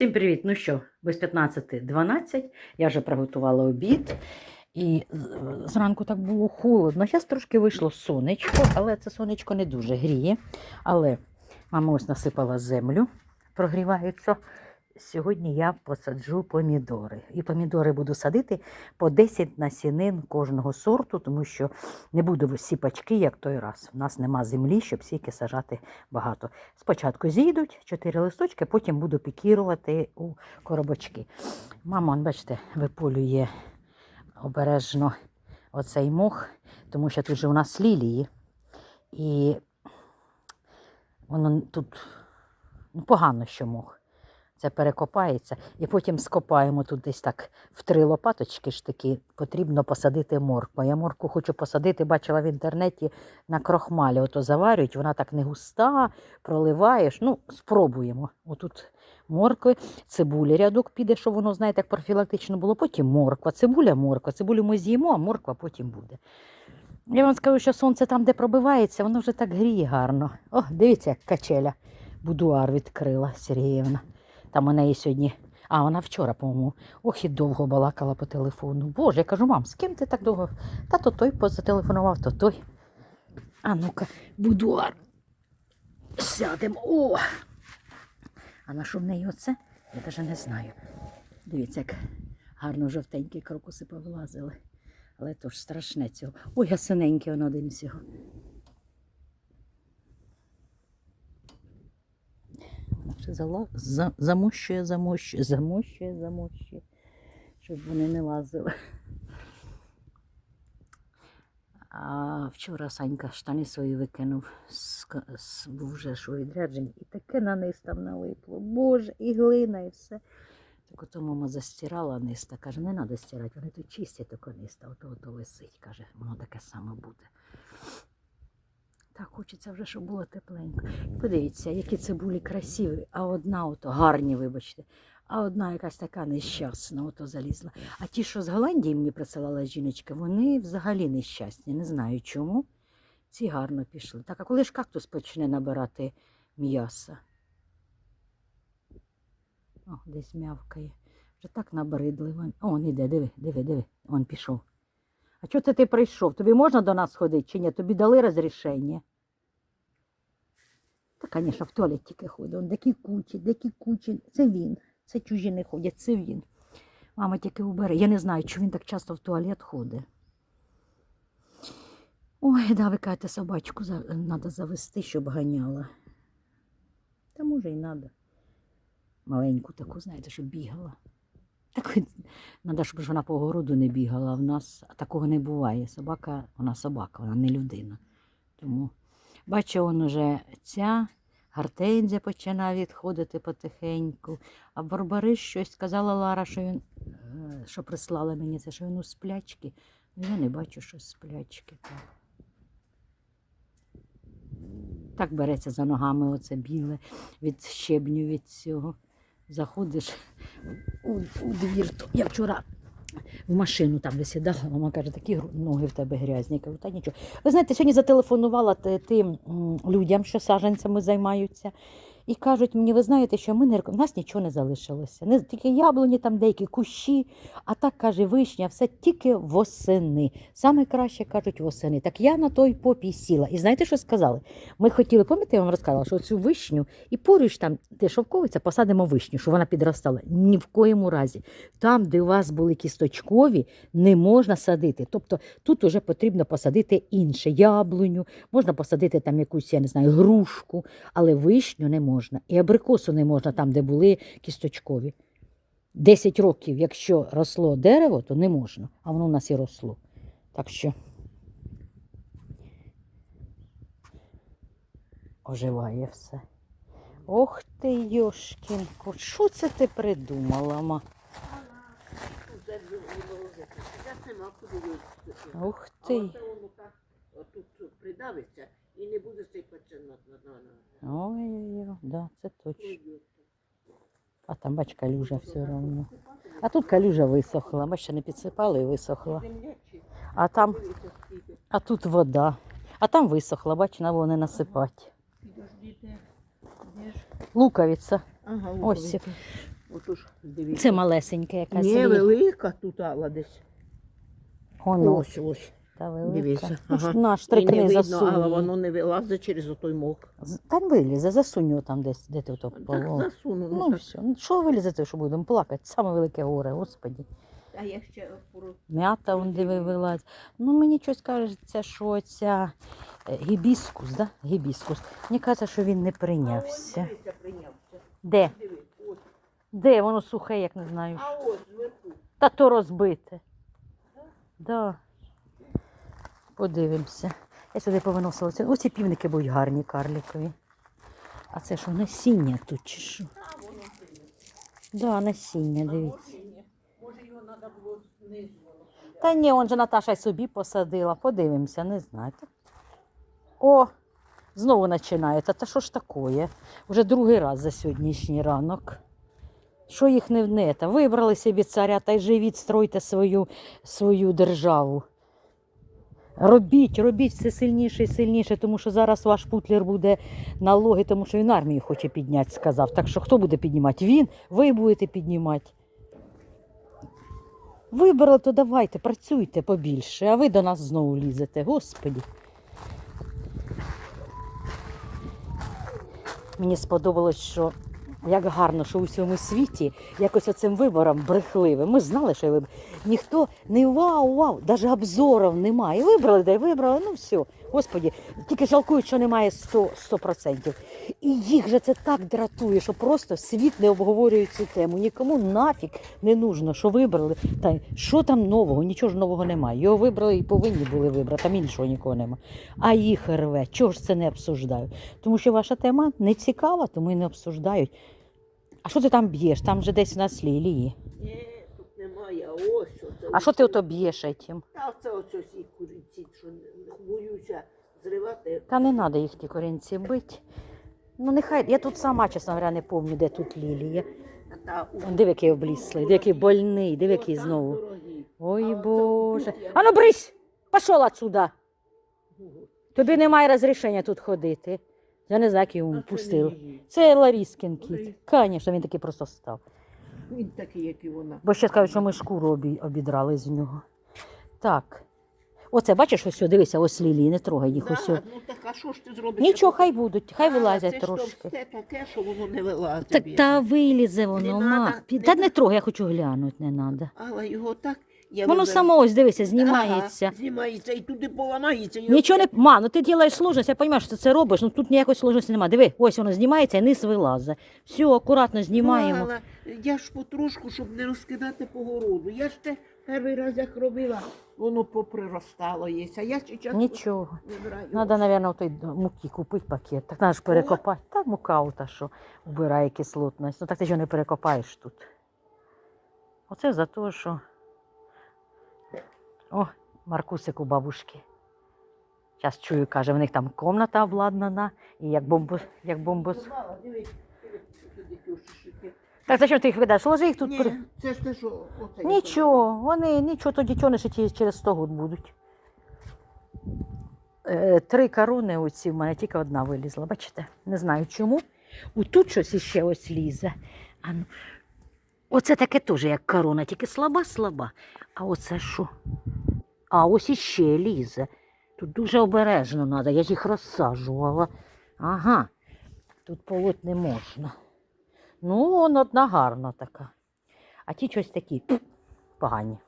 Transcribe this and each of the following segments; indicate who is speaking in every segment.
Speaker 1: Всім привіт! Ну що, без 15.12 я вже приготувала обід. І зранку так було холодно. Зараз трошки вийшло сонечко, але це сонечко не дуже гріє. Але мама ось насипала землю, прогрівається. Сьогодні я посаджу помідори. І помідори буду садити по 10 насінин кожного сорту, тому що не буду всі пачки, як той раз. У нас нема землі, щоб стільки сажати багато. Спочатку зійдуть 4 листочки, потім буду пікірувати у коробочки. Мама, бачите, виполює обережно оцей мох, тому що тут же у нас лілії. І воно тут ну, погано, що мох. Це перекопається. І потім скопаємо тут десь так в три лопаточки ж таки потрібно посадити моркву. Я морку хочу посадити, бачила в інтернеті на крохмалі. Ото заварюють, вона так не густа, проливаєш. Ну, спробуємо. Отут моркви, цибулі рядок піде, щоб воно, знаєте, як профілактично було. Потім морква, цибуля, морква. Цибулю ми з'їмо, а морква потім буде. Я вам скажу, що сонце там, де пробивається, воно вже так гріє гарно. О, дивіться, як качеля. Будуар відкрила Сергіївна. Там у неї сьогодні. А, вона вчора, по-моєму, ох і довго балакала по телефону. Боже, я кажу, мам, з ким ти так довго? Та то той позателефонував, то той. А ну-ка, будуар. Сядемо. О! А на що в неї оце? Я навіть не знаю. Дивіться, як гарно жовтенькі крокуси повилазили. Але то ж страшне цього. Ой, а синенький один всього. Вона ще зала... за... замощує, замощує, замощує, замощує, щоб вони не лазили. А вчора Санька штани свої викинув, з, з, був вже ж у відрядженні, і таке на низ там налипло. Боже, і глина, і все. Так ото мама застирала низ та каже, не треба стирати, вони тут чистять таке низ, та ото, ото висить, каже, воно таке саме буде. Так хочеться вже, щоб було тепленько. Подивіться, які цибулі красиві, а одна ото гарні, вибачте, а одна якась така нещасна, ото залізла. А ті, що з Голландії мені присилала жіночка, вони взагалі нещасні. Не знаю чому. Ці гарно пішли. Так, а коли ж кактус почне набирати м'яса? О, десь м'явкає. Вже так набридли. Вон, О, он іде, диви, диви, диви. Он пішов. А чого це ти прийшов? Тобі можна до нас ходити чи ні? Тобі дали розрішення? Та, звісно, в туалет тільки ходить. Он кучі, такі кучі. Це він. Це чужі не ходять, це він. Мама тільки убере. Я не знаю, чому він так часто в туалет ходить. Ой, да, ви кажете, собачку треба завести, щоб ганяла. Та може й треба. Маленьку таку, знаєте, щоб бігала. Так треба, щоб вона по огороду не бігала. В нас такого не буває. Собака, вона собака, вона не людина. Тому бачу, он уже ця гортензія починає відходити потихеньку. А Барбарис щось сказала Лара, що він е, що прислала мені це, що він у сплячки. Ну, я не бачу, що сплячки. Так. так береться за ногами оце біле від щебню від цього. Заходиш у, у двір. Я вчора в машину там висідала, мама каже, такі ноги в тебе грязні. Я кажу, та нічого. Ви знаєте, сьогодні зателефонувала тим людям, що саженцями займаються. І кажуть мені, ви знаєте, що ми не в нас нічого не залишилося. Не тільки яблуні, там деякі кущі, а так каже, вишня, все тільки восени. Саме краще кажуть восени. Так я на той попій сіла. І знаєте, що сказали? Ми хотіли, пам'ятаєте, я вам розказала, що цю вишню і поруч там, де шовковиця, посадимо вишню, щоб вона підростала. Ні в коєму разі. Там, де у вас були кісточкові, не можна садити. Тобто тут вже потрібно посадити інше яблуню, можна посадити там якусь, я не знаю, грушку, але вишню не можна. І абрикосу не можна там, де були кісточкові. 10 років, якщо росло дерево, то не можна, а воно у нас і росло. Так що оживає все. Ох ти, Йошкін, кот, що це ти придумала, ма? Ух ти.
Speaker 2: отут придавиться і не буде сипатися на, на.
Speaker 1: Ой-ой-ой, да, це точно. А там, бач, калюжа все одно. А тут калюжа висохла, бач, ще не підсипали і висохла. А там, а тут вода. А там висохла, бач, на вони насипати.
Speaker 2: Підождіть.
Speaker 1: Луковиця.
Speaker 2: Ага,
Speaker 1: Ось.
Speaker 2: луковиця. Отож, дивіться.
Speaker 1: Це малесенька якась.
Speaker 2: Ні, велика тут ала десь.
Speaker 1: Воно,
Speaker 2: Ось, ось.
Speaker 1: Та велика.
Speaker 2: Дивіться.
Speaker 1: Ну,
Speaker 2: Ага.
Speaker 1: Наш
Speaker 2: І не
Speaker 1: трикни
Speaker 2: видно,
Speaker 1: засунь.
Speaker 2: але воно не вилазить через отой мох.
Speaker 1: З- Та вилізе, засунь його там десь, де ти то
Speaker 2: Так
Speaker 1: поло.
Speaker 2: засуну.
Speaker 1: Ну все, ну що вилізете, що будемо плакати? Саме велике горе, господі.
Speaker 2: А я ще пору.
Speaker 1: М'ята он диви вилазь. Ну мені щось кажеться, що ця е, гібіскус, да? Гібіскус. Мені кажеться, що він не прийнявся.
Speaker 2: Дивися, прийнявся.
Speaker 1: Де?
Speaker 2: Ось.
Speaker 1: Де? Воно сухе, як не знаю.
Speaker 2: А ось зверху.
Speaker 1: Та то розбите. Да. Подивимося. Я сюди повиносила. Ці- Оці півники будуть гарні карлікові. А це що, насіння тут чи що?
Speaker 2: А воно прийде.
Speaker 1: Да, насіння, дивіться.
Speaker 2: може його треба було знизу
Speaker 1: Та ні, он же Наташа й собі посадила. Подивимося, не знаю. Та- О, знову починається. Та що ж таке? Уже другий раз за сьогоднішній ранок. Що їх не внета? Вибрали собі царя та й живіть, стройте свою, свою державу. Робіть, робіть все сильніше і сильніше, тому що зараз ваш путлер буде налоги, тому що він армію хоче підняти, сказав. Так що хто буде піднімати? Він, ви будете піднімати. Вибрали, то давайте, працюйте побільше, а ви до нас знову лізете, господі. Мені сподобалось, що як гарно, що у всьому світі якось оцим вибором брехливим. Ми знали, що вибор. Ніхто не вау, вау, навіть обзорів немає. Вибрали, й вибрали, ну все. Господі, тільки жалкують, що немає 100%. 100%. І їх же це так дратує, що просто світ не обговорює цю тему. Нікому нафіг не нужно, що вибрали. Та що там нового? Нічого ж нового немає. Його вибрали і повинні були вибрати, там іншого нікого немає. А їх рве. Чого ж це не обсуждають? Тому що ваша тема не цікава, тому і не обсуждають. А що ти там б'єш? Там же десь у нас лілії.
Speaker 2: Ні, тут немає, а ось. оце
Speaker 1: А що ти ото б'єш этим?
Speaker 2: Та це ось ось і куриці, що боюся зривати.
Speaker 1: Та не треба їх ті корінці бити. Ну нехай, я тут сама, чесно говоря, не пам'ятаю, де тут лілія.
Speaker 2: Та у-
Speaker 1: Он диви, який обліслий, диви, який больний, диви, який знову.
Speaker 2: дорогі.
Speaker 1: Ой, Боже. А ну брись! Пішов отсюда. Тобі немає розрішення тут ходити. Я не знаю, як
Speaker 2: це
Speaker 1: пустили. Це Ларіскін кіт. Звісно, він такий просто став.
Speaker 2: Він такий, як і вона.
Speaker 1: Бо ще скажуть, що ми шкуру обі- обідрали з нього. Так. Оце, бачиш, ось, сюди, дивися, ось лілії, не трогай їх
Speaker 2: Да,
Speaker 1: ось.
Speaker 2: ну так а що ж ти зробиш?
Speaker 1: Нічого, хай будуть, хай вилазять
Speaker 2: це ж
Speaker 1: трошки.
Speaker 2: товсте таке, що воно не вилазить.
Speaker 1: Так та вилізе воно,
Speaker 2: Не
Speaker 1: ма.
Speaker 2: надо,
Speaker 1: Пі-
Speaker 2: не
Speaker 1: Та не
Speaker 2: надо.
Speaker 1: трогай, я хочу глянути, не треба.
Speaker 2: Але його так. Я
Speaker 1: Воно
Speaker 2: виберу.
Speaker 1: само ось дивися, знімається.
Speaker 2: Ага, знімається і туди поламається. його
Speaker 1: Нічого не. Ма, ну ти робиш сложність, я розумію, що ти це робиш, ну тут ніякої сложності немає. Диви, ось воно знімається і низ вилазить. Все, акуратно знімаємо.
Speaker 2: Але я ж потрошку, щоб не розкидати по городу. Я ж те перший раз як робила, воно поприростало є. А я ще
Speaker 1: Нічого.
Speaker 2: вибираю.
Speaker 1: Треба, мабуть, той муки купити пакет. Так треба ж перекопати. Та мука ота, що вбирає кислотність. Ну так ти ж не перекопаєш тут. Оце за те, що. О, Маркусик у бабушки. Зараз чую, каже, в них там комната обладнана, і як бомбос, як бомбос.
Speaker 2: Мала, дивись, дивись, що.
Speaker 1: Так зачем ти їх видаш? Ложи їх тут.
Speaker 2: Ні, це ж те, що оце.
Speaker 1: Нічого, вони нічого, тоді чого ще ті- через 100 год будуть. Е, Три корони оці в мене тільки одна вилізла, бачите? Не знаю чому. У тут щось іще ось лізе. А ну. Оце таке теж як корона, тільки слаба-слаба. А оце що? А ось іще лізе. Тут дуже обережно треба, я їх розсаджувала. Ага, тут полоть не можна. Ну, он одна гарна така. А ті щось такі погані.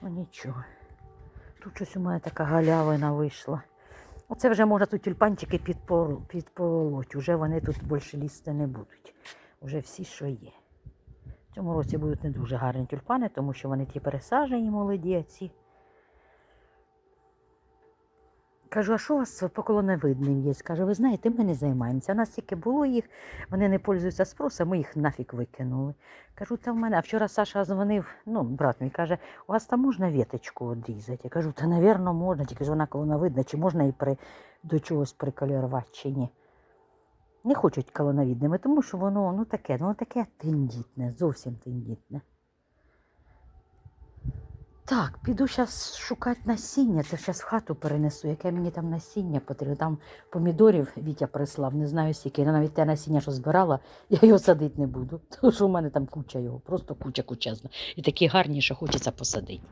Speaker 1: Ну нічого. Тут щось у мене така галявина вийшла. Оце вже можна тут тюльпанчики підпол- підполоть. Уже вони тут більше лізти не будуть. Уже всі, що є. В цьому році будуть не дуже гарні тюльпани, тому що вони ті пересаджені молоді, а. Кажу, а що у вас по колоновидним є? Каже, ви знаєте, ми не займаємося. У нас тільки було їх, вони не пользуються спросом, ми їх нафіг викинули. Кажу, та в мене. А вчора Саша дзвонив, ну, брат мій каже, у вас там можна віточку відрізати? Я кажу, та, напевно, можна, тільки ж вона колоновидна, чи можна її при, до чогось приколірувати, чи ні. Не хочуть колоновідними, тому що воно ну, таке, ну таке тендітне, зовсім тендітне. Так, піду зараз шукати насіння. Це зараз в хату перенесу. Яке мені там насіння потрібно. Там помідорів Вітя прислав, не знаю скільки. Я навіть те насіння, що збирала, я його садити не буду. Тому що у мене там куча його, просто куча кучезна. І такі гарні, що хочеться посадити.